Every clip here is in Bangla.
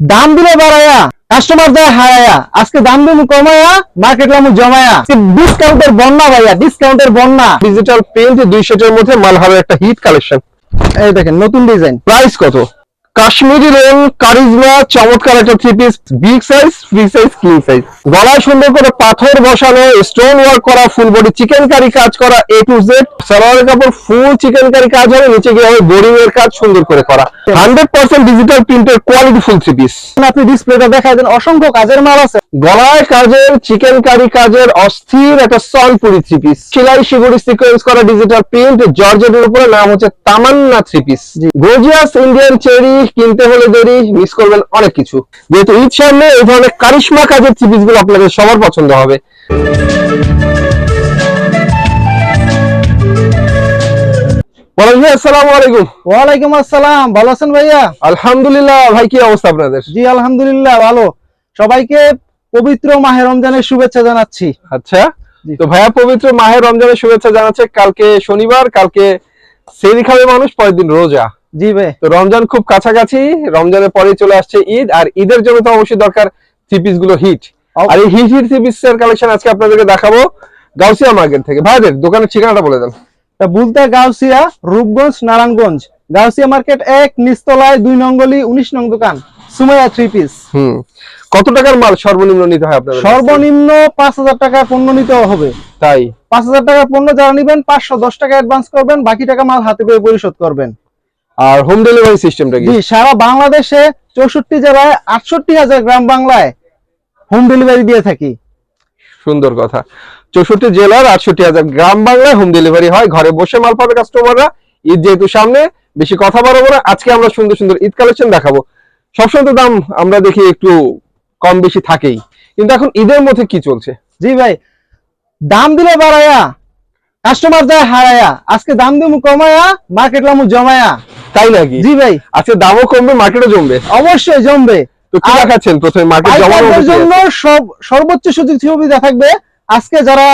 দাম দিলে বাড়ায়া কাস্টমার দেয় হারায়া আজকে দাম দিল কমায়া মার্কেট লামু জমায়া। ডিসকাউন্টের বন্যা ভাইয়া ডিসকাউন্টের বন্যা। ডিজিটাল পেন্ট দুই মধ্যে মাল হবে একটা হিট কালেকশন এই দেখেন নতুন ডিজাইন প্রাইস কত? কাশ্মীরি রেন কারিজমা চমৎকার একটা three piece big size free size king size গলায় সুন্দর করে পাথর বসানো স্টোন ওয়ার্ক করা ফুল বডি চিকেন কারি কাজ করা এ টু জেড সালোয়ারের কাপড় ফুল চিকেন কারি কাজ হবে নিচে গিয়ে হবে বোরিং এর কাজ সুন্দর করে করা। হান্ড্রেড পার্সেন্ট ডিজিটাল প্রিন্টের কোয়ালিটি ফুল থ্রি পিস আপনি ডিসপ্লেটা দেখাই দেন অসংখ্য কাজের মাল আছে। গলায় কাজের চিকেন কারি কাজের অস্থির একটা সনপুরি থ্রি পিস সেলাই শিগুড়ি সিকোয়েন্স করা ডিজিটাল প্রিন্ট জর্জেটের উপরে নাম হচ্ছে Tamanna three piece gorgeous Indian cherry কিনতে হলে দেরি মিস করবেন অনেক কিছু। যেহেতু ঈদ সামনে এই ধরনের কারিশমা কাজের থ্রি পিসগুলো আপনাদের সবার পছন্দ হবে। আসসালামু আলাইকুম। ওয়ালাইকুম আসসালাম ভালো আছেন ভাইয়া? আলহামদুলিল্লাহ ভাই কি অবস্থা আপনাদের? জি আলহামদুলিল্লাহ ভালো। সবাইকে পবিত্র মাহে রমজানের শুভেচ্ছা জানাচ্ছি। আচ্ছা তো ভাইয়া পবিত্র মাহের রমজানের শুভেচ্ছা জানাচ্ছে কালকে শনিবার কালকে সেরি খাবে মানুষ পরের দিন রোজা। জি ভাই। তো রমজান খুব কাছাকাছি রমজানের পরেই চলে আসছে ঈদ আর ঈদের জন্য তো অবশ্যই দরকার থ্রি পিসগুলো হিট আর এই হিট হিট থ্রি পিস এর কালেকশন আজকে আপনাদেরকে দেখাবো গাউসিয়া মার্কেট থেকে। ভাইদের দোকানের ঠিকানাটা বলে দেন। বুলতা গাউসিয়া রূপগঞ্জ নারায়ণগঞ্জ। গাউসিয়া মার্কেট এক নিস্তলায় দুই নঙ্গলি উনিশ নং দোকান সুমাইয়া থ্রি পিস হুম। কত টাকার মাল সর্বনিম্ন নিতে হয় আপনাদের সর্বনিম্ন পাঁচ হাজার টাকা পণ্য নিতে হবে। তাই? পাঁচ হাজার টাকার পণ্য যারা নিবেন পাঁচশো দশ টাকা অ্যাডভান্স করবেন বাকি টাকা মাল হাতে পেয়ে পরিশোধ করবেন। আর হোম ডেলিভারি সিস্টেমটা কি? সারা বাংলাদেশে চৌষট্টি জেলায় আটষট্টি হাজার গ্রাম বাংলায় হোম ডেলিভারি দিয়ে থাকি। সুন্দর কথা। চৌষট্টি জেলার আটষট্টি হাজার গ্রাম বাংলায় হোম ডেলিভারি হয়। ঘরে বসে মাল পাবে কাস্টমাররা ঈদ যেহেতু সামনে বেশি কথা বাড়াবো না। আজকে আমরা সুন্দর সুন্দর ঈদ কালেকশন দেখাবো। সবসময় তো দাম আমরা দেখি একটু কম বেশি থাকেই। কিন্তু এখন ঈদের মধ্যে কি চলছে? জি ভাই দাম দিলে বাড়ায়া কাস্টমার যায় হারায়া। আজকে দাম দিমু কমায়া মার্কেট লামু জমায়া। তাই নাকি? জি ভাই। আজকে দামও কমবে মার্কেটও জমবে। অবশ্যই জমবে। তো কি আর দেখাচ্ছেন? প্রথমে মার্কেট জমানোর জন্য সব সর্বোচ্চ সুযোগ সুবিধা থাকবে। আজকে যারা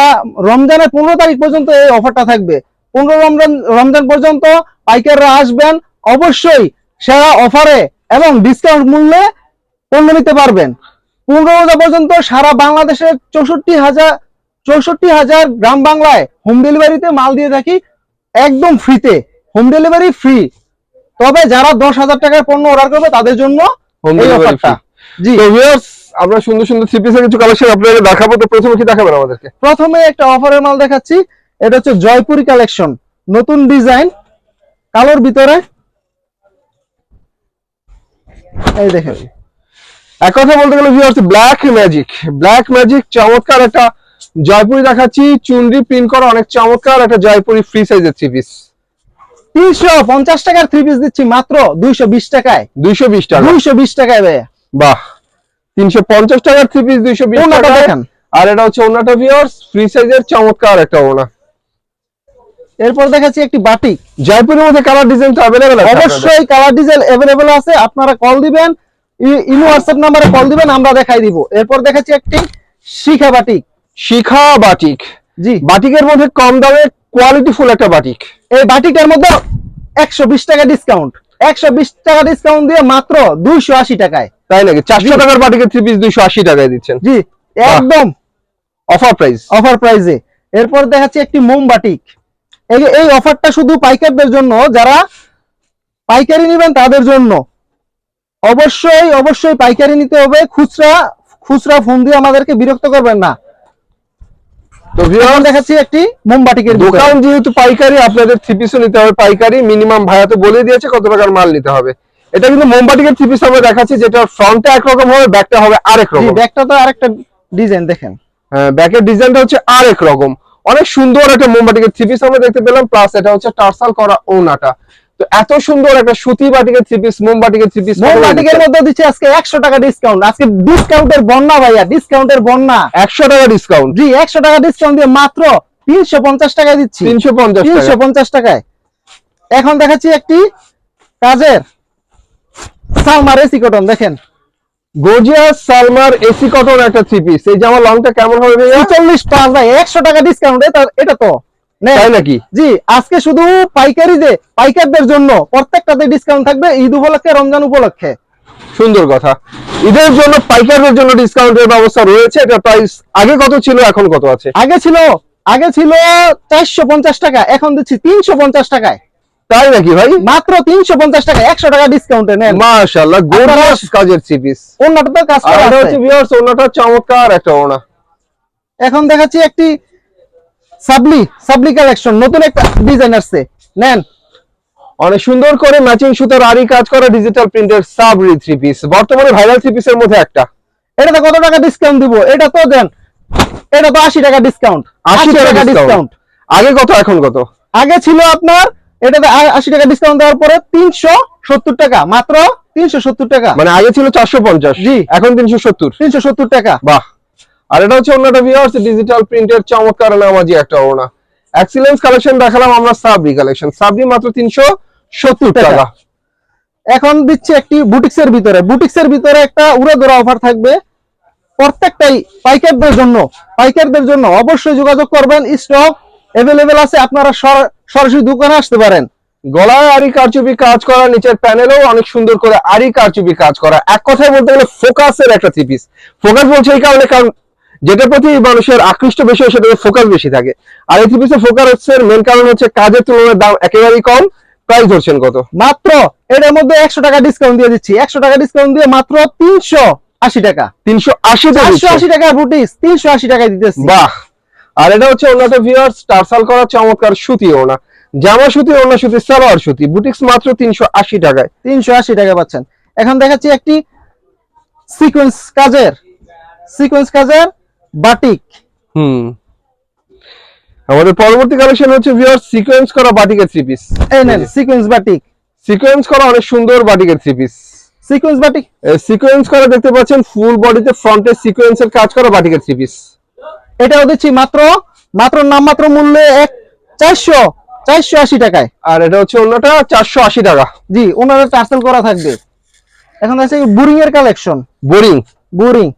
রমজানের পনেরো তারিখ পর্যন্ত এই অফারটা থাকবে পনেরো রমজান রমজান পর্যন্ত পাইকাররা আসবেন অবশ্যই সেরা অফারে এবং ডিসকাউন্ট মূল্যে পণ্য নিতে পারবেন। পনেরো রোজা পর্যন্ত সারা বাংলাদেশের চৌষট্টি হাজার চৌষট্টি হাজার গ্রাম বাংলায় হোম ডেলিভারিতে মাল দিয়ে থাকি একদম ফ্রিতে হোম ডেলিভারি ফ্রি তবে যারা দশ হাজার টাকার পণ্য অর্ডার করবে তাদের জন্য অফারটা। জি। আমরা সুন্দর সুন্দর থ্রি পিসের কিছু কালেকশন আপনাদের দেখাবো তো প্রথমে কি দেখাবেন আমাদেরকে? প্রথমে একটা অফারের মাল দেখাচ্ছি এটা হচ্ছে জয়পুরি কালেকশন নতুন ডিজাইন কালোর ভিতরে। এই দেখেন। এক কথা বলতে গেলে viewers black magic black magic চমৎকার একটা জয়পুরি দেখাচ্ছি। চুনরি প্রিন্ট করা অনেক চমৎকার একটা জয়পুরি ফ্রি সাইজের থ্রি পিস তিনশো পঞ্চাশ টাকার থ্রি পিস দিচ্ছি মাত্র দুইশো বিশ টাকায়। দুইশো বিশ টাকা? দুইশো বিশ টাকায় ভাই বাহ। তিনশো পঞ্চাশ টাকার থ্রি পিস দুইশো বিশ টাকা দেখেন। আর এটা হচ্ছে ওনাটা ভিউয়ার্স ফ্রি সাইজের চমৎকার একটা ওনা। এরপর দেখাচ্ছি একটি বাটিক জয়পুরের মধ্যে কালার ডিজাইন তো অ্যাভেলেবেল আছে অবশ্যই কালার ডিজেল অ্যাভেলেবেল আছে আপনারা কল দিবেন ইমো হোয়াটসঅ্যাপ নাম্বারে কল দিবেন আমরা দেখাই দিব। এরপর দেখাচ্ছি একটি শিখা বাটিক শিখা বাটিক জি। বাটিকের মধ্যে কম দামে কোয়ালিটি ফুল একটা বাটিক এই বাটিকের মধ্যে একশো বিশ টাকা ডিসকাউন্ট একশো বিশ টাকা ডিসকাউন্ট দিয়ে মাত্র দুইশো আশি টাকায়। তাই নাকি? চারশো টাকার বাটিকের থ্রি পিস দুইশো আশি টাকায় দিচ্ছেন। জি একদম। অফার প্রাইস অফার প্রাইসে এরপর দেখাচ্ছি একটি মোমবাটিক এই যে এই অফারটা শুধু পাইকারদের জন্য যারা পাইকারি নেবেন তাদের জন্য। অবশ্যই অবশ্যই পাইকারি নিতে হবে। খুচরা খুচরা ফোন দিয়ে আমাদেরকে বিরক্ত করবেন না। তো দেখাচ্ছি একটি মোমবাটিকের দোকান যেহেতু পাইকারি আপনাদের নিতে হবে পাইকারি মিনিমাম তো বলে দিয়েছে কত টাকার মাল নিতে হবে। এটা কিন্তু মোমবাটিকের আমরা দেখাচ্ছি যেটা একরকম হবে ব্যাকটা হবে আরেক রকম। তো আরেকটা ডিজাইন দেখেন। হ্যাঁ ব্যাকের ডিজাইনটা হচ্ছে আরেক রকম। অনেক সুন্দর একটা মোমবাটিকের থ্রি পিস আমরা দেখতে পেলাম প্লাস এটা হচ্ছে টার্সাল করা ওনাটা। তো এত সুন্দর একটা সুতি বাটিকের থ্রি পিস মোমবাটিকের থ্রি পিস মোমবাটিকের মধ্যে দিচ্ছে আজকে একশো টাকা ডিসকাউন্ট আজকে ডিসকাউন্টের বন্যা ভাইয়া ডিসকাউন্টের বন্যা। একশো টাকা ডিসকাউন্ট জি একশো টাকা ডিসকাউন্ট দিয়ে মাত্র তিনশো পঞ্চাশ টাকা দিচ্ছি। তিনশো পঞ্চাশ তিনশো টাকা পঞ্চাশ টাকায়। এখন দেখাচ্ছি একটি কাজের সালমার এসি কটন দেখেন। গর্জিয়াস সালমার এসি কটন একটা থ্রি পিস এই জামা লংটা কেমন হবে ভাইয়া? চল্লিশ পাঁচ ভাই একশো টাকা ডিসকাউন্ট এটা তো। তাই নাকি? জি আজকে শুধু পাইকারি যে পাইকারদের জন্য প্রত্যেকটাতে ডিসকাউন্ট থাকবে ঈদ উপলক্ষে রমজান উপলক্ষে। সুন্দর কথা। ঈদের জন্য পাইকারদের জন্য ডিসকাউন্টের ব্যবস্থা রয়েছে। এটা প্রাইস আগে কত ছিল এখন কত আছে? আগে ছিল আগে ছিল চারশো পঞ্চাশ টাকা এখন দিচ্ছি তিনশো পঞ্চাশ টাকায়। তাই নাকি ভাই? মাত্র তিনশো পঞ্চাশ টাকা একশো টাকা ডিসকাউন্টে নেন। গোর্জিয়াস কাজের থ্রি পিস অন্যটা তো কাজ করা হচ্ছে ভিউয়ার্স ওনাটা চমৎকার একটা ওনা এখন দেখাচ্ছি একটি সাবলি সাবলি কালেকশন নতুন একটা ডিজাইন আসছে। নেন। অনেক সুন্দর করে ম্যাচিং সুতার আরি কাজ করা ডিজিটাল প্রিন্টের সাবরি থ্রি পিস বর্তমানে ভাইরাল থ্রি পিসের মধ্যে একটা। এটাতে কত টাকা ডিসকাউন্ট দিব? এটা তো দেন এটা তো আশি টাকা ডিসকাউন্ট আশি টাকা ডিসকাউন্ট আগে কত এখন কত? আগে ছিল আপনার এটাতে আ- আশি টাকা ডিসকাউন্ট দেওয়ার পরে তিনশো সত্তর টাকা মাত্র তিনশো সত্তর টাকা। মানে আগে ছিল চারশো পঞ্চাশ জি। এখন তিনশো সত্তর। তিনশো সত্তর টাকা। বাহ। আর এটা হচ্ছে অন্যটা ভিউয়ার্স ডিজিটাল প্রিন্টের চমৎকার নামাজি একটা ওনা এক্সিলেন্স কালেকশন দেখালাম আমরা সাবরি কালেকশন সাবরি মাত্র তিনশো সত্তর টাকা। এখন দিচ্ছে একটি বুটিক্স এর ভিতরে। বুটিক্স এর ভিতরে একটা উড়ে ধরা অফার থাকবে প্রত্যেকটাই পাইকারদের জন্য। পাইকারদের জন্য অবশ্যই যোগাযোগ করবেন। স্টক এভেলেবেল আছে আপনারা সর- সরাসরি দোকানে আসতে পারেন। গলায় আরি কারচুপি কাজ করা নিচের প্যানেলেও অনেক সুন্দর করে আরি কারচুপি কাজ করা। এক কথায় বলতে গেলে ফোকাসের একটা থ্রি পিস ফোকাস বলছে এই কারণে কারণ যেটা প্রতি মানুষের আকৃষ্ট বেশি হয় সেটাতে ফোকাস বেশি থাকে। আর এই পিসের ফোকাসের মেন কারণ হচ্ছে কাজের তুলনায় দাম একেবারেই কম প্রাইস ধরছেন কত? মাত্র এটার মধ্যে একশো টাকা ডিসকাউন্ট দিয়ে দিচ্ছি। একশো টাকা ডিসকাউন্ট দিয়ে মাত্র তিনশো আশি টাকা। তিনশো আশি চারশো আশি টাকা বুটিক্স তিনশো আশি টাকায় দিতেছি। বাহ! আর এটা হচ্ছে ওনাটা ভিউয়ার্স টার্সাল করা চমৎকার সুতি ওনা জামা সুতি ওনা সুতি সালোয়ার সুতি বুটিক্স মাত্র তিনশো আশি টাকায়। তিনশো আশি টাকা পাচ্ছেন। এখন দেখাচ্ছি একটি সিকোয়েন্স কাজের সিকোয়েন্স কাজের বাটিক। হুম। আমাদের পরবর্তী কালেকশন হচ্ছে ভিউয়ার্স সিকোয়েন্স করা বাটিকের থ্রি পিস এই নেন সিকোয়েন্স বাটিক। সিকোয়েন্স করা অনেক সুন্দর বাটিকের three piece sequence batik? Sequence করা দেখতে পাচ্ছেন ফুল বডিতে ফ্রন্টে সিকোয়েন্সের কাজ করা বাটিকের থ্রি পিস এটাও দিচ্ছি মাত্র মাত্র নামমাত্র মূল্যে এক চারশো চারশো আশি টাকায়। আর এটা হচ্ছে অন্যটা চারশো আশি টাকা। জি ওনারা টার্সেল করা থাকবে। এখন আছে বুরিং এর কালেকশন বোরিং। বুরিং।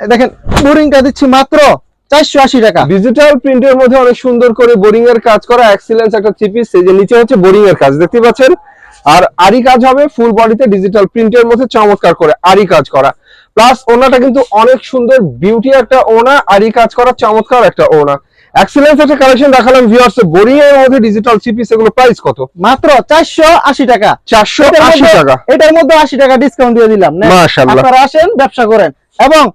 দেখেন বুরিংটা দিচ্ছি মাত্র চারশো আশি টাকা। ডিজিটাল প্রিন্টের মধ্যে অনেক সুন্দর করে বোরিং এর কাজ করা এক্সিলেন্স একটা থ্রি পিস এই যে নিচে হচ্ছে বোরিং এর কাজ দেখতে পাচ্ছেন? আর আরি কাজ হবে ফুল বডিতে ডিজিটাল প্রিন্টের মধ্যে চমৎকার করে আরি কাজ করা। প্লাস ওনাটা কিন্তু অনেক সুন্দর বিউটি একটা ওনা আরি কাজ করা চমৎকার একটা ওনা। এক্সিলেন্স একটা কালেকশন দেখালাম ভিউয়ার্স বোরিং এর মধ্যে ডিজিটাল থ্রি পিস এগুলো প্রাইস কত? মাত্র চারশো আশি টাকা। চারশো এটার আশি মধ্যে- টাকা। এটার মধ্যে আশি টাকা ডিসকাউন্ট দিয়ে দিলাম মাশাআল্লাহ। আপনারা আসেন ব্যবসা করেন। এবং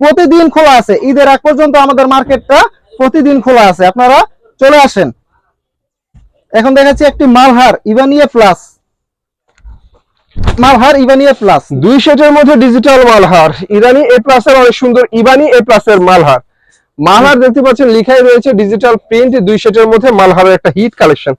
প্রতিদিন খোলা আছে। ঈদের আগ পর্যন্ত আমাদের মার্কেটটা প্রতিদিন খোলা আছে। আপনারা চলে আসেন। এখন দেখাচ্ছি একটি মালহার ইভানিয়ে প্লাস। মালহার ইভানিয়ে প্লাস। দুই সেটের মধ্যে ডিজিটাল মালহার। ইরানি এ প্লাস এর অনেক সুন্দর ইবানি এ প্লাস এর মালহার। মালহার দেখতে পাচ্ছেন, লিখাই রয়েছে ডিজিটাল প্রিন্ট দুই সেটের মধ্যে মালহারের একটা হিট কালেকশন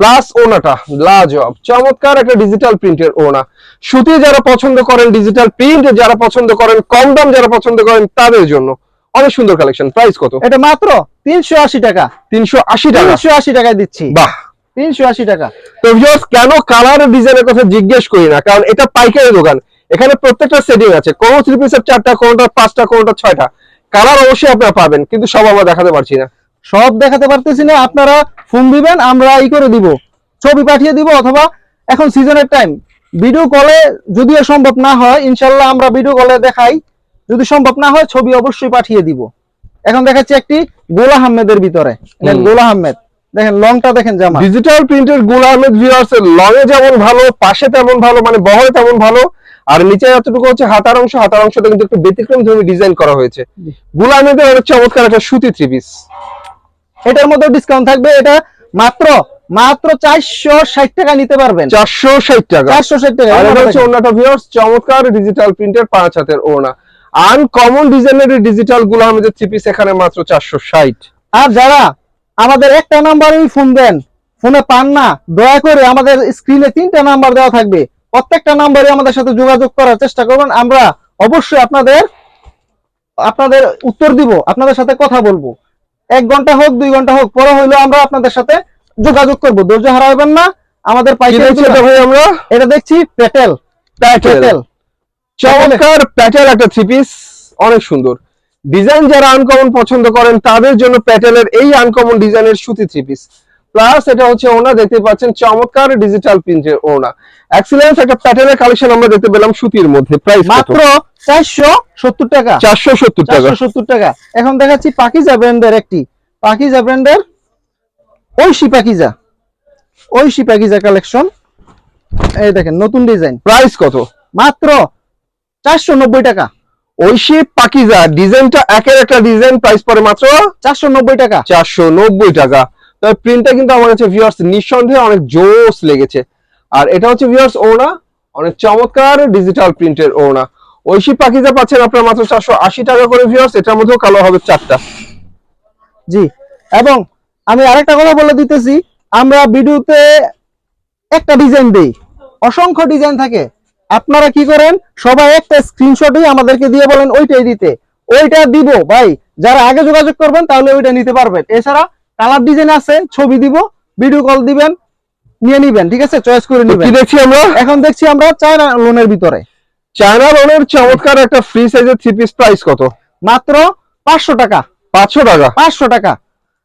প্লাস ওনাটা লাজবাব চমৎকার একটা ডিজিটাল প্রিন্টের ওনা সুতি যারা পছন্দ করেন ডিজিটাল প্রিন্ট যারা পছন্দ করেন কম দাম যারা পছন্দ করেন তাদের জন্য অনেক সুন্দর কালেকশন প্রাইস কত? এটা মাত্র তিনশো আশি টাকা। তিনশো আশি টাকা। তিনশো আশি টাকায় দিচ্ছি। বাহ। তিনশো আশি টাকা। তো কেন কালার ডিজাইনের কথা জিজ্ঞেস করি না? কারণ এটা পাইকারি দোকান। এখানে প্রত্যেকটা সেটিং আছে। কোন থ্রি পিসের চারটা কোনটা পাঁচটা কোনটা ছয়টা। কালার অবশ্যই আপনারা পাবেন কিন্তু সব আমরা দেখাতে পারছি না। সব দেখাতে পারতেছি না আপনারা ফোন দিবেন আমরা ই করে দিব। ছবি পাঠিয়ে দিব অথবা এখন সিজনের টাইম ভিডিও কলে যদিও সম্ভব না হয় ইনশাল্লাহ আমরা ভিডিও কলে দেখাই। যদি সম্ভব না হয় ছবি অবশ্যই পাঠিয়ে দিব। এখন দেখাচ্ছি একটি গোলা আহমেদের ভিতরে। গোলা আহমেদ। দেখেন লংটা দেখেন জামা। ডিজিটাল প্রিন্টের গুল আহমেদ ভিউয়ার্স লং এ যেমন ভালো পাশে তেমন ভালো মানে বহরে তেমন ভালো। আর নিচে হচ্ছে হাতার অংশ হাতার অংশটা কিন্তু একটু ব্যতিক্রম ধর্মী ডিজাইন করা হয়েছে। গুল আহমেদের অনেক চমৎকার একটা সুতি থ্রি পিস এটার মধ্যে ডিসকাউন্ট থাকবে এটা মাত্র মাত্র চারশো ষাট টাকা নিতে পারবেন। চারশো ষাট টাকা। চারশো ষাট টাকা। ওনাটা চমৎকার ডিজিটাল প্রিন্টের পাঁচ হাতের ওনা আনকমন ডিজাইনের ডিজিটালগুলো আমাদের থ্রি পিস এখানে মাত্র চারশো ষাট। আর যারা আমাদের একটা নাম্বারই ফোন দেন ফোনে পান না দয়া করে আমাদের স্ক্রিনে তিনটা নাম্বার দেওয়া থাকবে। প্রত্যেকটা নাম্বারে আমাদের সাথে যোগাযোগ করার চেষ্টা করবেন। আমরা অবশ্যই আপনাদের আপনাদের উত্তর দিব আপনাদের সাথে কথা বলব। এক ঘণ্টা হোক দুই ঘণ্টা হোক পরে হইলেও আমরা আপনাদের সাথে যোগাযোগ করব। ধৈর্য হারাবেন না আমাদের পাইকারি আমরা? এটা দেখছি পেটেল। পেটেল। চমৎকার প্যাটেল একটা থ্রি পিস অনেক সুন্দর। ডিজাইন যারা আনকমন পছন্দ করেন তাদের জন্য প্যাটেলের এই আনকমন ডিজাইনের সুতি থ্রি পিস প্লাস এটা হচ্ছে ওনা দেখতে পাচ্ছেন চমৎকার ডিজিটাল প্রিন্টের ওনা। এক্সিলেন্স একটা প্যাটেলের কালেকশন আমরা দেখতে পেলাম সুতির মধ্যে। প্রাইস মাত্র চারশো সত্তর টাকা। চারশো সত্তর টাকা। সত্তর টাকা। এখন দেখাচ্ছি পাকিজা ব্র্যান্ডের একটি। পাকিজা ব্র্যান্ডের ঐশী পাকিজা। ঐশী পাকিজা কালেকশন। এই দেখেন নতুন ডিজাইন। প্রাইস কত? মাত্র চারশো নব্বই টাকা। ঐশী পাকিজা ডিজাইনটা একের একটা ডিজাইন প্রাইস পড়ে মাত্র চারশো নব্বই টাকা। চারশো নব্বই টাকা। তবে প্রিন্টটা কিন্তু আমার কাছে ভিউয়ার্স নিঃসন্দেহে অনেক জোস লেগেছে। আর এটা হচ্ছে ভিউয়ার্স ওনা অনেক চমৎকার ডিজিটাল প্রিন্টের ওনা ঐশী পাকিজা পাচ্ছেন আপনার মাত্র চারশো আশি টাকা করে ভিউয়ার্স এটার মধ্যেও কালো হবে চারটা। জি এবং আমি আরেকটা কথা বলে দিতেছি আমরা ভিডিওতে একটা ডিজাইন দেই। অসংখ্য ডিজাইন থাকে। আপনারা কি করেন সবাই একটা স্ক্রিনশটই আমাদেরকে দিয়ে বলেন ওইটাই দিতে। ওইটা দিব ভাই। যারা আগে যোগাযোগ করবেন তাহলে ওইটা নিতে পারবেন। এছাড়া কালার ডিজাইন আছে ছবি দিব ভিডিও কল দিবেন নিয়ে নিবেন ঠিক আছে? চয়েস করে নিবেন। দেখছি আমরা? এখন দেখছি আমরা চায়না লোনের ভিতরে। চায়না লোনের চমৎকার একটা ফ্রি সাইজের থ্রি পিস প্রাইস কত? মাত্র পাঁচশো টাকা। পাঁচশো টাকা? পাঁচশো টাকা।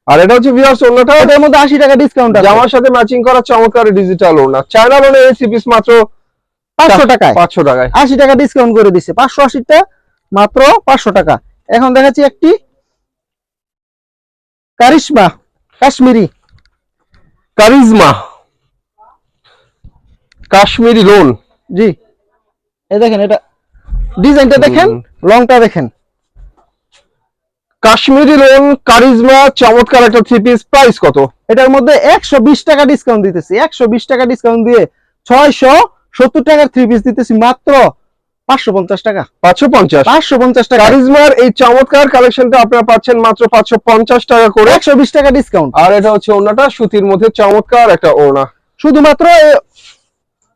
আর এটা হচ্ছে ভিউয়ার্স অন্যটা? এটার মধ্যে আশি টাকা ডিসকাউন্ট আছে। জামার সাথে ম্যাচিং করা চমৎকার ডিজিটাল ওনা চায়না লোনের এই থ্রি পিস মাত্র পাঁচশো টাকায়। পাঁচশো টাকায়। আশি টাকা ডিসকাউন্ট করে দিচ্ছে পাঁচশো আশিটা মাত্র পাঁচশো টাকা। এখন দেখাচ্ছি একটি কারিশমা কাশ্মীরি। কারিজমা কাশ্মীরি লোন জি। এই দেখেন এটা ডিজাইনটা দেখেন। লংটা দেখেন। কাশ্মীরি লোন কারিজমা চমৎকার একটা থ্রি পিস প্রাইস কত? এটার মধ্যে একশো বিশ টাকা ডিসকাউন্ট দিতেছি একশো বিশ টাকা ডিসকাউন্ট দিয়ে ছয়শো সত্তর টাকার থ্রি পিস দিতেছি মাত্র পাঁচশো পঞ্চাশ টাকা। পাঁচশো পঞ্চাশ। পাঁচশো পঞ্চাশ টাকা। কারিজমার এই চমৎকার কালেকশনটা আপনারা পাচ্ছেন মাত্র পাঁচশো পঞ্চাশ টাকা করে। একশো বিশ টাকা ডিসকাউন্ট আর এটা হচ্ছে সুতির মধ্যে চমৎকার একটা শুধুমাত্র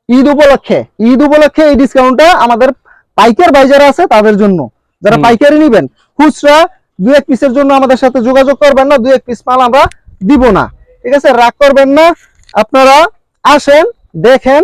ঈদ উপলক্ষে ঈদ উপলক্ষে এই ডিসকাউন্টটা আমাদের পাইকার ভাই যারা আছে তাদের জন্য। যারা পাইকারি নিবেন খুচরা দু এক পিসের জন্য আমাদের সাথে যোগাযোগ করবেন না দু এক পিস মাল আমরা দিব না। ঠিক আছে? রাগ করবেন না। আপনারা আসেন দেখেন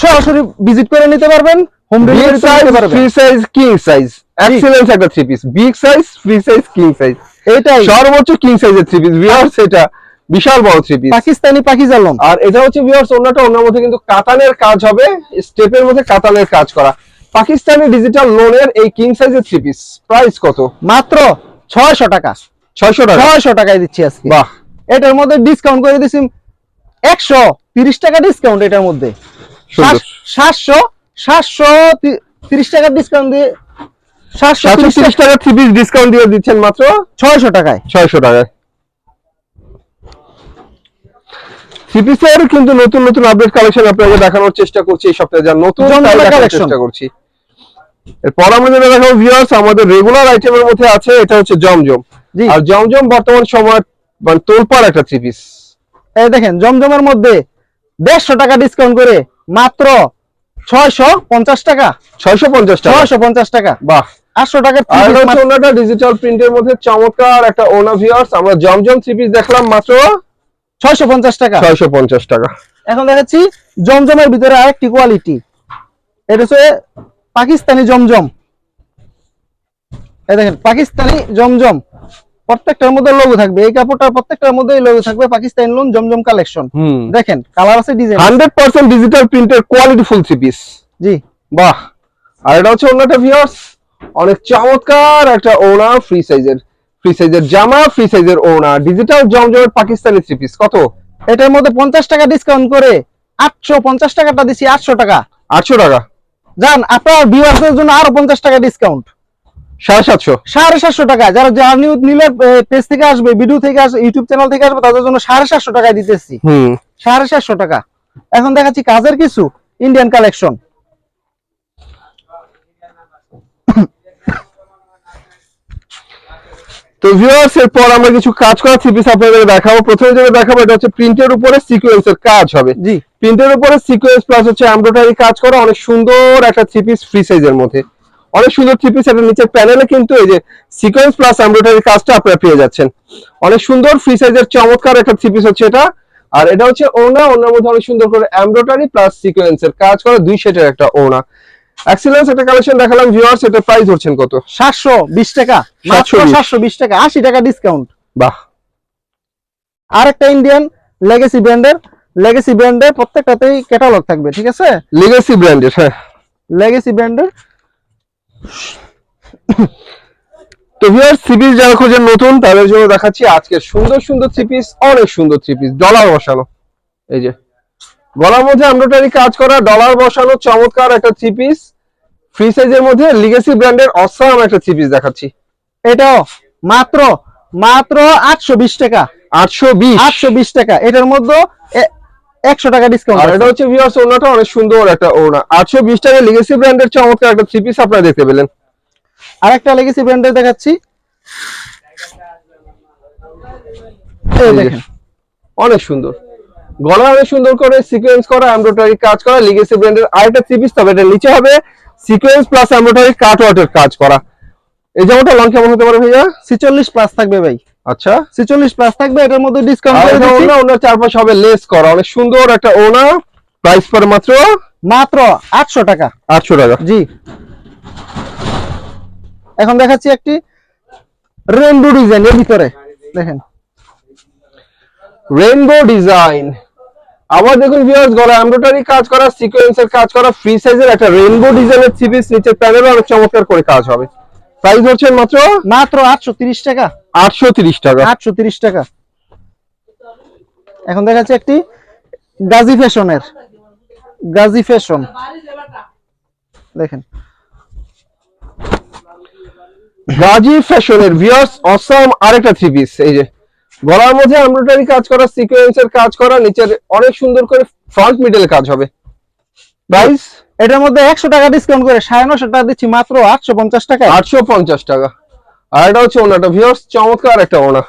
সরাসরি ভিজিট করে নিতে পারবেন হোম ডেলিভারি সাইজ নিতে পারবেন। Free size king size excellence একটা three piece big size free size king size এটাই সর্বোচ্চ কিং সাইজের থ্রি পিস ভিউয়ার্স এটা বিশাল বড় থ্রি পিস পাকিস্তানি পাখি জালম আর এটা হচ্ছে ভিউয়ার্স অন্যটা অন্যের মধ্যে কিন্তু কাতানের কাজ হবে স্টেপের মধ্যে কাতানের কাজ করা। পাকিস্তানি ডিজিটাল লোনের এই কিং সাইজের থ্রি পিস প্রাইস কত? মাত্র ছয়শো টাকা। ছয়শো টাকা? ছয়শো টাকায় দিচ্ছি আজকে। বাহ। এটার মধ্যে ডিসকাউন্ট করে দিছি একশো তিরিশ টাকা ডিসকাউন্ট এটার মধ্যে। সুন্দর। সাতশো সাতশো তিরিশ টাকার ডিসকাউন্ট দিয়ে সাতশো সাতশো তিরিশ টাকা থ্রি পিস ডিসকাউন্ট দিয়ে দিচ্ছেন মাত্র? ছয়শো টাকায়। ছয়শো টাকায়। কিন্তু নতুন নতুন আপডেট কালেকশন আপনাকে দেখানোর চেষ্টা করছি এই সপ্তাহে যা নতুন। চেষ্টা করছি। এরপর আমরা যেটা দেখাবো ভিউয়ার্স আমাদের রেগুলার আইটেমের মধ্যে আছে এটা হচ্ছে জমজম। আর জমজম বর্তমান সময় মানে তোলপাড় একটা থ্রি পিস এই দেখেন জমজমের মধ্যে দেড়শো টাকা ডিসকাউন্ট করে মাত্র ছয়শো পঞ্চাশ টাকা। ছয়শো পঞ্চাশ টাকা? ছয়শো পঞ্চাশ টাকা। বাহ। আটশো টাকার ডিজিটাল প্রিন্টের মধ্যে চমৎকার একটা ওনা ভিউয়ার্স আমরা জমজম থ্রি পিস দেখলাম মাত্র ছয়শো পঞ্চাশ টাকা। ছয়শো পঞ্চাশ টাকা। এখন দেখাচ্ছি জমজমের ভিতরে আরেকটি কোয়ালিটি এটা হচ্ছে পাকিস্তানি জমজম। এই দেখেন পাকিস্তানি জমজম। প্রত্যেকটার মধ্যে লোগো থাকবে। এই কাপড়টার প্রত্যেকটার মধ্যেই লোগো থাকবে পাকিস্তানি লোন জমজম কালেকশন দেখেন কালার আছে ডিজাইন হান্ড্রেড পার্সেন্ট ডিজিটাল প্রিন্টের কোয়ালিটি ফুল থ্রি পিস জি। বাহ। আর এটা হচ্ছে অন্যটা ভিউয়ার্স অনেক চমৎকার একটা ওনা ফ্রি সাইজের ফ্রি সাইজের জামা ফ্রি সাইজের ওনা ডিজিটাল জমজমের পাকিস্তানি থ্রি পিস কত? এটার মধ্যে পঞ্চাশ টাকা ডিসকাউন্ট করে আটশো পঞ্চাশ টাকাটা দিচ্ছি আটশো টাকা। আটশো টাকা? যান আপনার ভিউয়ার্সের জন্য আরও পঞ্চাশ টাকা ডিসকাউন্ট সাড়ে সাতশো? সাড়ে সাতশো টাকা। যারা জার্নি নিলে পেজ থেকে আসবে ভিডিও থেকে আসবে ইউটিউব চ্যানেল থেকে আসবে তাদের জন্য সাড়ে সাতশো টাকায় দিতেছি। সাড়ে সাতশো টাকা। এখন দেখাচ্ছি কাজের কিছু ইন্ডিয়ান কালেকশন তো ভিউয়ার্স এরপর আমরা কিছু কাজ করা থ্রি পিস আপনাদের দেখাবো। প্রথমে যেটা দেখাবো এটা হচ্ছে প্রিন্টের উপরে সিকোয়েন্সের কাজ হবে। জি। প্রিন্টের উপরে সিকোয়েন্স প্লাস হচ্ছে এমব্রয়ডারি কাজ করা অনেক সুন্দর একটা থ্রি পিস ফ্রি সাইজের মধ্যে। অনেক সুন্দর থ্রি পিস এটা নিচের প্যানেলে কিন্তু এই যে সিকোয়েন্স প্লাস এমব্রয়ডারি কাজটা আপনারা পেয়ে যাচ্ছেন। অনেক সুন্দর ফ্রি সাইজের চমৎকার একটা থ্রি পিস হচ্ছে এটা। আর এটা হচ্ছে ওনা ওনার মধ্যে অনেক সুন্দর করে এমব্রয়ডারি প্লাস সিকোয়েন্সের কাজ করা দুই সেটের একটা ওনা এক্সিলেন্স একটা কালেকশন দেখালাম ভিউয়ার্স এটা প্রাইস ধরছেন কত? সাতশো বিশ টাকা। মাত্র 720 সাতশো বিশ টাকা আশি টাকা ডিসকাউন্ট বাহ। আরেকটা ইন্ডিয়ান লেগেসি ব্র্যান্ডের লেগেসি ব্র্যান্ডের প্রত্যেকটাতেই ক্যাটালগ থাকবে ঠিক আছে? লিগেসি ব্র্যান্ডের হ্যাঁ। লেগেসি ব্র্যান্ডের তো ভিউয়ার্স থ্রি পিস যারা খোঁজেন নতুন তাদের জন্য দেখাচ্ছি আজকে সুন্দর সুন্দর থ্রি পিস অনেক সুন্দর থ্রি পিস ডলার বসানো এই যে গলার মধ্যে এমব্রয়ডারি কাজ করা ডলার বসানো চমৎকার একটা থ্রি পিস ফ্রি সাইজের মধ্যে লিগেসি ব্র্যান্ডের অসাম একটা থ্রি পিস দেখাচ্ছি। এটা মাত্র মাত্র আটশো বিশ টাকা। আটশো বিশ। আটশো বিশ টাকা। এটার মধ্যে একশো টাকা ডিসকাউন্ট এটা হচ্ছে ভিউয়ার্স ওনাটা অনেক সুন্দর একটা ওনা আটশো বিশ টাকা লিগেসি ব্র্যান্ডের চমৎকার একটা থ্রি পিস আপনারা দেখতে পেলেন। আরেকটা লেগেসি ব্র্যান্ডের দেখাচ্ছি। এই এই দেখেন। অনেক সুন্দর। গলা অনেক সুন্দর করে সিকোয়েন্স করা এমব্রয়ডারি কাজ করা লিগেসি ব্র্যান্ডের আরেকটা থ্রি পিস তবে এটা নিচে হবে সিকোয়েন্স প্লাস এমব্রয়ডারি কাট ওয়ার্কের কাজ করা। এই জামাটা লং কেমন হতে পারে ভাইয়া? ছিচল্লিশ প্লাস থাকবে ভাই। আচ্ছা। ছিচল্লিশ প্লাস থাকবে এটার মধ্যে ডিসকাউন্ট করে দিচ্ছি। ওনা ওনার চারপাশে হবে লেস করা অনেক সুন্দর একটা ওনা প্রাইস পড়ে মাত্র? মাত্র আটশো টাকা। আটশো টাকা। জি। এখন দেখাচ্ছি একটি রেনবো ডিজাইন এর ভিতরে। দেখেন। রেইনবো ডিজাইন আবার দেখুন ভিউয়ার্স গলা এমব্রয়ডারি কাজ করা সিকোয়েন্সের কাজ করা ফ্রি সাইজের একটা রেইনবো ডিজাইনের থ্রি পিস নিচের প্যানেল অনেক চমৎকার করে কাজ হবে। প্রাইস হচ্ছে মাত্র? মাত্র আটশো তিরিশ টাকা। আটশো তিরিশ টাকা। আটশো তিরিশ টাকা। এখন দেখাচ্ছি একটি গাজী ফ্যাশনের। গাজী ফ্যাশন। দেখেন। গাজী ফ্যাশনের ভিউয়ার্স অসাম আরেকটা থ্রি পিস এই যে। গলার মধ্যে এমব্রয়ডারি কাজ করা সিকোয়েন্সের কাজ করা নিচের অনেক সুন্দর করে ফ্রন্ট মিডল কাজ হবে। প্রাইস এটার মধ্যে একশো টাকা ডিসকাউন্ট করে সাড়ে নশো টাকা দিচ্ছি মাত্র আটশো পঞ্চাশ টাকা। আটশো পঞ্চাশ টাকা। আর এটা হচ্ছে ওনাটা ভিউয়ার্স চমৎকার একটা ওনা।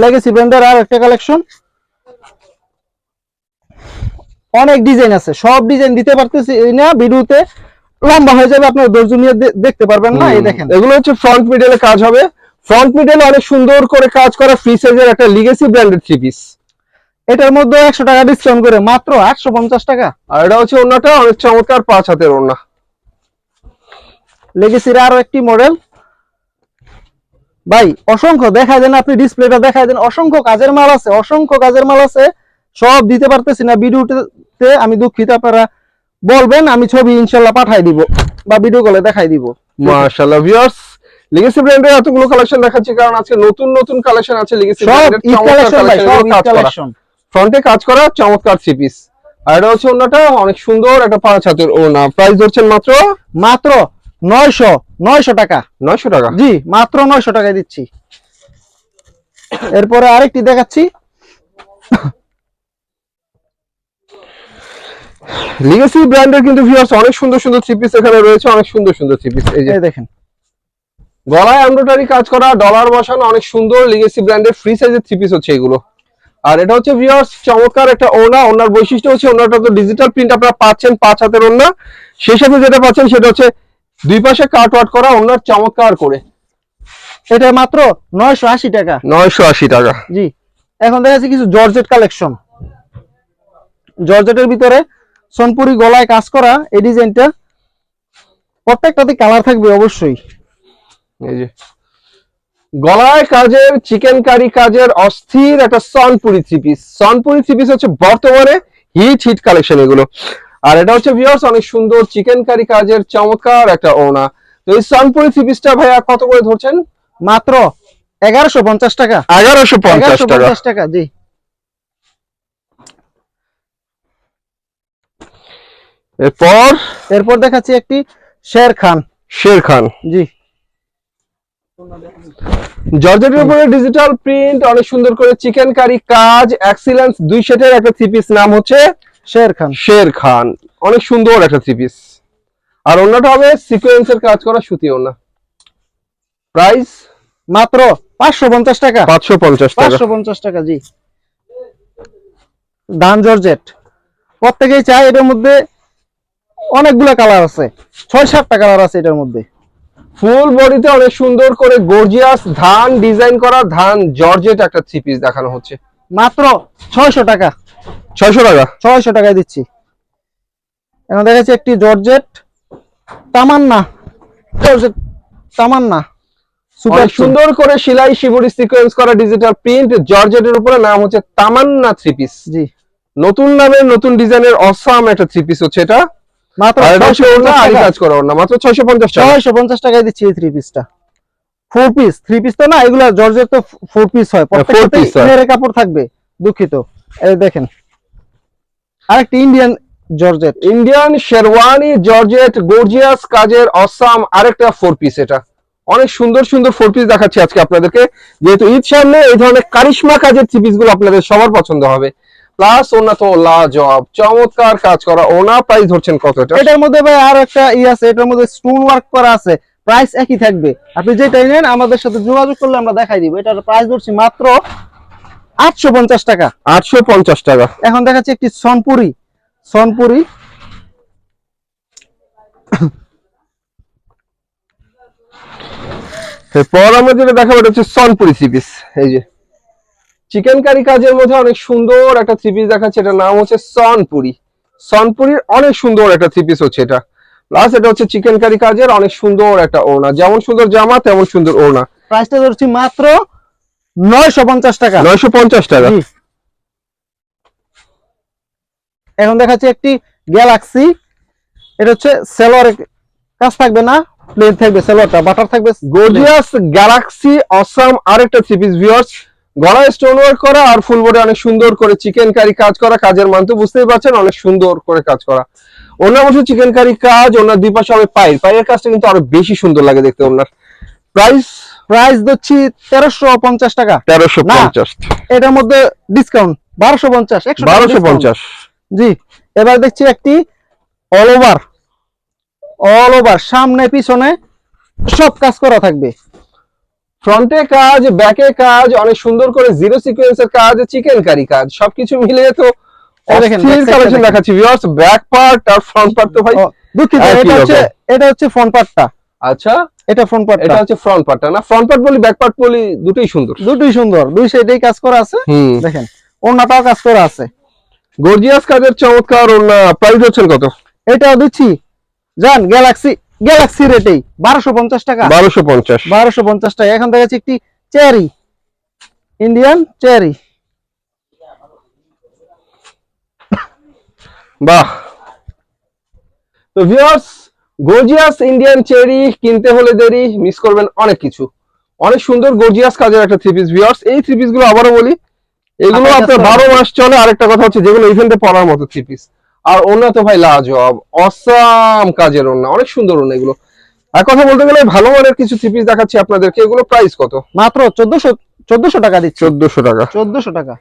লেগেসি ব্র্যান্ডের আর একটা কালেকশন অনেক ডিজাইন আছে সব ডিজাইন দিতে পারতেছি না ভিডিওতে লম্বা হয়ে যাবে আপনার ধৈর্য নিয়ে দেখতে পারবেন না এই দেখেন। এগুলো হচ্ছে ফ্রন্ট মিডলে কাজ হবে। ফ্রন্ট মিডলে অনেক সুন্দর করে কাজ করা ফ্রি সাইজের একটা লিগেসি ব্র্যান্ডের থ্রি পিস এটার মধ্যে একশো টাকা ডিসকাউন্ট করে মাত্র আটশো পঞ্চাশ টাকা। আর এটা হচ্ছে ওনাটা অনেক চমৎকার পাঁচ হাতের ওনা লেগেসির আরও একটি মডেল ভাই, অসংখ্য, দেখায় দেন আপনি ডিসপ্লেটা দেখায় দেন। অসংখ্য কাজের মাল আছে, অসংখ্য কাজের মাল আছে। সব দিতে পারতেছি না, ভিডিওতে আমি দুঃখিত, আপনারা বলবেন, আমি ছবি ইনশাল্লাহ পাঠাই দিব বা ভিডিও কলে দেখাই দিব। মাশাআল্লাহ ভিউয়ার্স লিগেসি ব্র্যান্ডের এতগুলো কালেকশন দেখাচ্ছি কারণ আজকে নতুন নতুন কালেকশন আছে লিগেসি ব্র্যান্ডের ঈদ কালেকশন ভাই সব ঈদ কাজ করা। কালেকশন ফ্রন্টে কাজ করা চমৎকার থ্রি পিস আর এটা হচ্ছে ওনাটা অনেক সুন্দর একটা পাঁচ হাতের ওনা প্রাইস ধরছেন মাত্র? মাত্র নয়শো নয়শো টাকা। নয়শো টাকা। জি মাত্র নয়শো টাকায় দিচ্ছি। এরপরে আরেকটি দেখাচ্ছি। লিগেসি ব্র্যান্ডের কিন্তু ভিউয়ার্স অনেক সুন্দর সুন্দর থ্রি পিস এখানে রয়েছে অনেক সুন্দর সুন্দর থ্রি পিস এই যে দেখেন। গলায় এমব্রয়ডারি কাজ করা ডলার বসানো অনেক সুন্দর লিগেসি ব্র্যান্ডের ফ্রি সাইজের থ্রি পিস হচ্ছে এগুলো। আর এটা হচ্ছে ভিউয়ার্স চমৎকার একটা ওনা ওনার বৈশিষ্ট্য হচ্ছে ওনাটা তো ডিজিটাল প্রিন্ট আপনারা পাচ্ছেন পাঁচ হাতের ওনা সেই সাথে যেটা পাচ্ছেন সেটা হচ্ছে দুই পাশে কাট ওয়াট করা ওনার চমৎকার করে। এটা মাত্র নয়শো আশি টাকা। নয়শো আশি টাকা। জি। এখন দেখা যাচ্ছে কিছু জর্জেট কালেকশন। জর্জেটের ভিতরে সোনপুরি গলায় কাজ করা এই ডিজাইনটা প্রত্যেকটাতে কালার থাকবে অবশ্যই। এই যে। গলায় কাজের চিকেন কারি কাজের অস্থির একটা Sonpuri three piece Sonpuri three piece হচ্ছে বর্তমানে হিট হিট কালেকশন এগুলো। আর এটা হচ্ছে ভিউয়ার্স অনেক সুন্দর চিকেন কারি কাজের চমৎকার একটা ওনা তো এই সনপুরি থ্রি পিসটা ভাইয়া কত করে ধরছেন? মাত্র এগারোশো পঞ্চাশ টাকা। এগারোশো পঞ্চাশ টাকা। পঞ্চাশ টাকা জি। এরপর? এরপর দেখাচ্ছি একটি শের খান শের খান জি। জর্জেটের উপরে ডিজিটাল প্রিন্ট অনেক সুন্দর করে চিকেন কারি কাজ এক্সিলেন্স দুই সেটের একটা থ্রি পিস নাম হচ্ছে শের খান। শের খান। অনেক সুন্দর একটা থ্রি পিস আর অন্যটা হবে সিকোয়েন্সের কাজ করা সুতি ওনা প্রাইস মাত্র পাঁচশো পঞ্চাশ টাকা। পাঁচশো পঞ্চাশ টাকা। পাঁচশো পঞ্চাশ টাকা জি। ডান জর্জেট। প্রত্যেকেই চাই এটার মধ্যে অনেকগুলো কালার আছে। ছয় সাতটা কালার আছে এটার মধ্যে। ফুল বডিতে অনেক সুন্দর করে গর্জিয়াস ধান ডিজাইন করা ধান জর্জেট একটা থ্রি পিস দেখানো হচ্ছে। মাত্র ছয়শো টাকা। ছয়শো টাকা? ছয়শো টাকায় দিচ্ছি। এখন দেখাচ্ছি একটি georgette. Tamanna. Georgette Tamanna. Super সুন্দর করে সেলাই শিবরি সিকোয়েন্স করা ডিজিটাল প্রিন্ট জর্জেটের উপরে নাম হচ্ছে তামান্না থ্রি পিস জি। নতুন নামের নতুন ডিজাইনের অসাম একটা থ্রি পিস হচ্ছে এটা। মাত্র আর এটা হচ্ছে ওড়না, আরি কাজ করা ওড়না মাত্র ছয়শো পঞ্চাশ টাকা। ছয়শো পঞ্চাশ টাকায় দিচ্ছি এই থ্রি পিসটা ফোর পিস থ্রি পিস তো না এগুলা জর্জের তো ফোর পিস হয়। four প্রত্যেকটাতেই piece। ইনারের কাপড় থাকবে দুঃখিত। এই দেখেন আরেকটা Indian georgette. Indian sherwani georgette gorgeous কাজের অসাম আরেকটা ফোর পিস এটা। অনেক সুন্দর সুন্দর ফোর পিস দেখাচ্ছি আজকে আপনাদেরকে। যেহেতু ঈদ সামনে এই ধরনের কারিশমা কাজের থ্রি পিসগুলো আপনাদের সবার পছন্দ হবে। প্লাস ওনা তো লাজব চমৎকার কাজ করা। ওনা প্রাইস ধরছেন কত এটা? এটার মধ্যে ভাই আর একটা ই আছে এটার মধ্যে স্টোন ওয়ার্ক করা আছে। প্রাইস একই থাকবে। আপনি যেটাই নেন আমাদের সাথে যোগাযোগ করলে আমরা দেখাই দিব। এটার প্রাইস ধরছি মাত্র আটশো পঞ্চাশ টাকা। আটশো পঞ্চাশ টাকা। এখন দেখাচ্ছি একটি সনপুরি। সনপুরি। এরপর আমরা যেটা দেখাবো এটা হচ্ছে সনপুরি থ্রি পিস এই যে। চিকেন কারি কাজের মধ্যে অনেক সুন্দর একটা থ্রি পিস দেখাচ্ছে এটার নাম হচ্ছে সনপুরি সনপুরির অনেক সুন্দর একটা থ্রি পিস হচ্ছে এটা। প্লাস এটা হচ্ছে চিকেন কারি কাজের অনেক সুন্দর একটা ওড়না। যেমন সুন্দর জামা তেমন সুন্দর ওড়না। প্রাইসটা ধরছি মাত্র নয়শো পঞ্চাশ টাকা। নয়শো পঞ্চাশ টাকা। এখন দেখাচ্ছি একটি গ্যালাক্সি এটা হচ্ছে সেলোয়ার কাজ থাকবে না প্লেন থাকবে সেলোয়ারটা বাটার থাকবে। গর্জিয়াস গ্যালাক্সি অসাম আরেকটা থ্রি পিস ভিউয়ার্স গলায় স্টোন ওয়ার্ক করা আর ফুল বডি অনেক সুন্দর করে চিকেন কারি কাজ করা কাজের মান তো বুঝতেই পারছেন অনেক সুন্দর করে কাজ করা। ওনার অবশ্য চিকেন কারি কাজ ওনার দুই পাশে হবে পায়ের। পায়ের কাজটা কিন্তু আরও বেশি সুন্দর লাগে দেখতে ওনার। প্রাইস প্রাইস দিচ্ছি তেরোশো পঞ্চাশ টাকা। তেরোশো পঞ্চাশ। এটার মধ্যে ডিসকাউন্ট বারোশো পঞ্চাশ বারোশো পঞ্চাশ। জি এবার দেখছি একটি অল ওভার অল ওভার সামনে পিছনে সব কাজ করা থাকবে। ফ্রন্টে কাজ ব্যাকে কাজ অনেক সুন্দর করে জিরো সিকোয়েন্সের কাজ চিকেন কারি কাজ সবকিছু মিলিয়ে তো কালেকশন দেখাচ্ছি ভিউয়ার্স ব্যাক পার্ট আর ফ্রন্ট পার্ট তো ভাই দুঃখিত এটা হচ্ছে এটা হচ্ছে ফ্রন্ট পার্টটা আচ্ছা এটা ফ্রন্ট এটা হচ্ছে ফ্রন্ট পার্টটা না ফ্রন্ট পার্ট বলি ব্যাক পার্ট বলি দুটোই সুন্দর। দুটোই সুন্দর দুই সাইডেই কাজ করা আছে। দেখেন ওনাটাও কাজ করা আছে। গর্জিয়াস কাজের চমৎকার ওনা প্রাইস হচ্ছেন কত? এটা দিচ্ছি। জান গ্যালাক্সি গ্যালাক্সি রেটেই বারোশো পঞ্চাশ টাকা। বারোশো পঞ্চাশ। বারোশো পঞ্চাশ টাকা। এখন দেখাচ্ছি একটি চেরি ইন্ডিয়ান চেরি। বাহ। তো ভিউয়ার্স গর্জিয়াস ইন্ডিয়ান চেরি কিনতে হলে দেরি মিস করবেন অনেক কিছু। অনেক সুন্দর গর্জিয়াস কাজের একটা থ্রি পিস ভিউয়ার্স এই থ্রি পিসগুলো আবারও বলি এগুলো আপনার আপনার বারো মাস চলে। আরেকটা কথা হচ্ছে যেগুলো ইভেন্টে পড়ার মতো থ্রি পিস আর ওনা তো ভাই লাজবাব অসাম কাজের ওনা অনেক সুন্দর ওনা এগুলো। আর কথা বলতে গেলে ভালো মানের কিছু থ্রি পিস দেখাচ্ছি আপনাদেরকে এগুলো প্রাইস কত? মাত্র চোদ্দশো চোদ্দশো টাকা দিচ্ছি। চোদ্দশো টাকা। চোদ্দশো টাকা।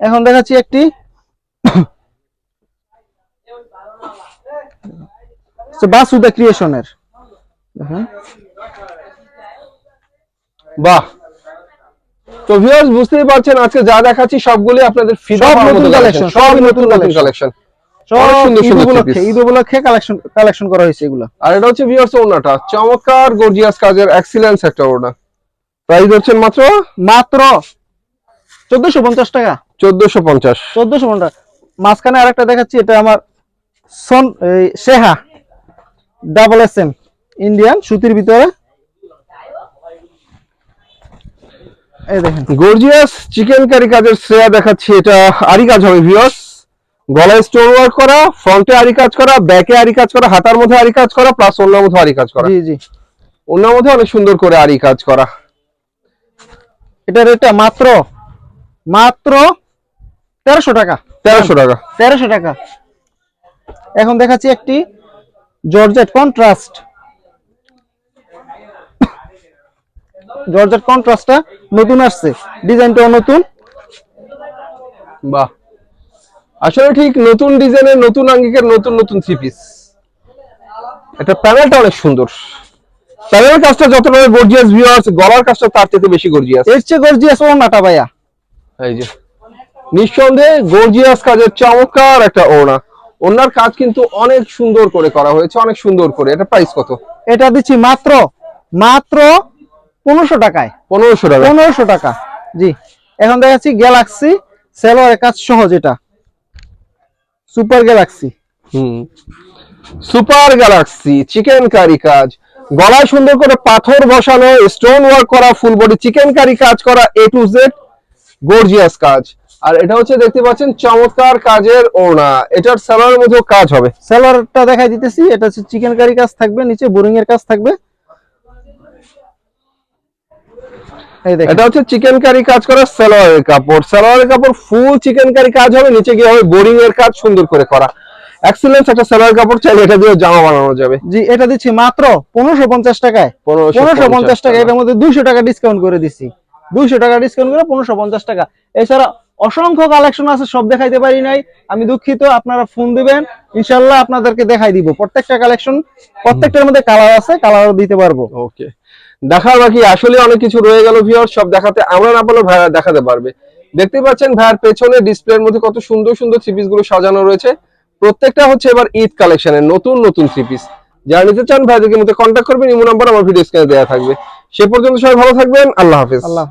এখন দেখাচ্ছি একটি। বাসুদা ক্রিয়েশনের বাহ! তো ভিউয়ার্স বুঝতেই পারছেন আজকে যা দেখাচ্ছি সবগুলি আপনাদের সব নতুন সবই নতুন নতুন নতুন কালেকশন কালেকশন কালেকশন করা হয়েছে এগুলো। আর এটা হচ্ছে ভিউয়ার্স ওড়নাটা চমৎকার গর্জিয়াস কাজের এক্সিলেন্স একটা ওড়না প্রাইস হচ্ছেন মাত্র? মাত্র চোদ্দশো পঞ্চাশ টাকা। চোদ্দশো পঞ্চাশ। চোদ্দশো পঞ্চাশ। মাঝখানে আরেকটা দেখাচ্ছি এটা আমার সন ডাবল এস এম ইন্ডিয়ান সুতির ভিতরে। এই দেখেন। গর্জিয়াস চিকেন কারি কাজের শ্রেয়া দেখাচ্ছি এটা আরি কাজ হবে ভিউয়ার্স গলায় স্টোন ওয়ার্ক করা ফ্রন্টে আরি কাজ করা ব্যাকে আরি কাজ করা হাতার মধ্যে আরি কাজ করা প্লাস অন্যের মধ্যে আরি কাজ করা। জি জি। অন্যের মধ্যে অনেক সুন্দর করে আরি কাজ করা। এটা রেটটা মাত্র মাত্র তেরোশো টাকা। তেরোশো টাকা। তেরোশো টাকা। এখন দেখাচ্ছি একটি জর্জেট কন্ট্রাস্ট জর্জেট কন্ট্রাস্টটা নতুন আসছে। ডিজাইনটাও নতুন। বাহ। আসলে ঠিক নতুন ডিজাইনের নতুন আঙ্গিকের নতুন নতুন থ্রি পিস এটা প্যানেলটা অনেক সুন্দর। প্যানেল কাজটা যতটা গর্জিয়াস ভিউয়ার্স গলার কাজটা তার থেকে বেশি গর্জিয়াস এর চেয়ে গর্জিয়াস ওনাটা ভাইয়া। এই যে নিঃসন্দেহে গর্জিয়াস কাজের চমৎকার একটা ওড়না। ওনার কাজ কিন্তু অনেক সুন্দর করে করা হয়েছে অনেক সুন্দর করে। এটা প্রাইস কত? এটা দিচ্ছি মাত্র মাত্র পনেরোশো টাকায়। পনেরোশো টাকা পনেরোশো টাকা। জি এখন দেখাচ্ছি গ্যালাক্সি সেলোয়ারের কাজ সহজ এটা। Super galaxy. হুম। সুপার গ্যালাক্সি চিকেন কারি কাজ। গলায় সুন্দর করে পাথর বসানো স্টোন ওয়ার্ক করা ফুল বডি চিকেন কারি কাজ করা এ টু জেড গর্জিয়াস কাজ। আর এটা হচ্ছে দেখতে পাচ্ছেন চমৎকার কাজের ওড়না। এটার সালোয়ারের মধ্যেও কাজ হবে। সেলারটা দেখাই দিতেছি এটা হচ্ছে চিকেন কারি কাজ থাকবে নিচে বোরিং এর কাজ থাকবে এই দেখেন এটা হচ্ছে চিকেন কারি কাজ করা সালোয়ারের কাপড়। সালোয়ারের কাপড় ফুল চিকেন কারি কাজ হবে নিচে গিয়ে হবে বোরিং এর কাজ সুন্দর করে করা। এক্সেলেন্স একটা সালোয়ার কাপড় চাইলে এটা দিয়ে জামা বানানো যাবে। জি এটা দিচ্ছি মাত্র পনেরোশো পঞ্চাশ টাকায়। পনেরোশো পঞ্চাশ টাকা। এটার মধ্যে টাকা ডিসকাউন্ট করে টাকা ডিসকাউন্ট করে পনেরোশো পঞ্চাশ টাকা। এছাড়া অসংখ্য কালেকশন আছে সব দেখাইতে পারি নাই। আমি দুঃখিত আপনারা ফোন দিবেন। ইনশাল্লাহ আপনাদেরকে দেখাই দিব। প্রত্যেকটা কালেকশন প্রত্যেকটার মধ্যে কালার আছে কালারও দিতে পারব। ওকে দেখার বাকি, আসলে অনেক কিছু রয়ে গেল ভিওর সব দেখাতে আমরা না পারলেও ভাইয়া দেখাতে পারবে। দেখতে পাচ্ছেন ভাইয়ার পেছনে ডিসপ্লের মধ্যে কত সুন্দর সুন্দর থ্রি পিসগুলো সাজানো রয়েছে। প্রত্যেকটা হচ্ছে এবার ঈদ কালেকশনের নতুন নতুন থ্রি পিস যারা নিতে চান ভাইদেরকে মধ্যে কন্ট্যাক্ট করবেন, ইমো নাম্বার আমার ভিডিও স্ক্রিনে দেওয়া থাকবে। সে পর্যন্ত সবাই ভালো থাকবেন, আল্লাহ হাফিজ। আল্লাহ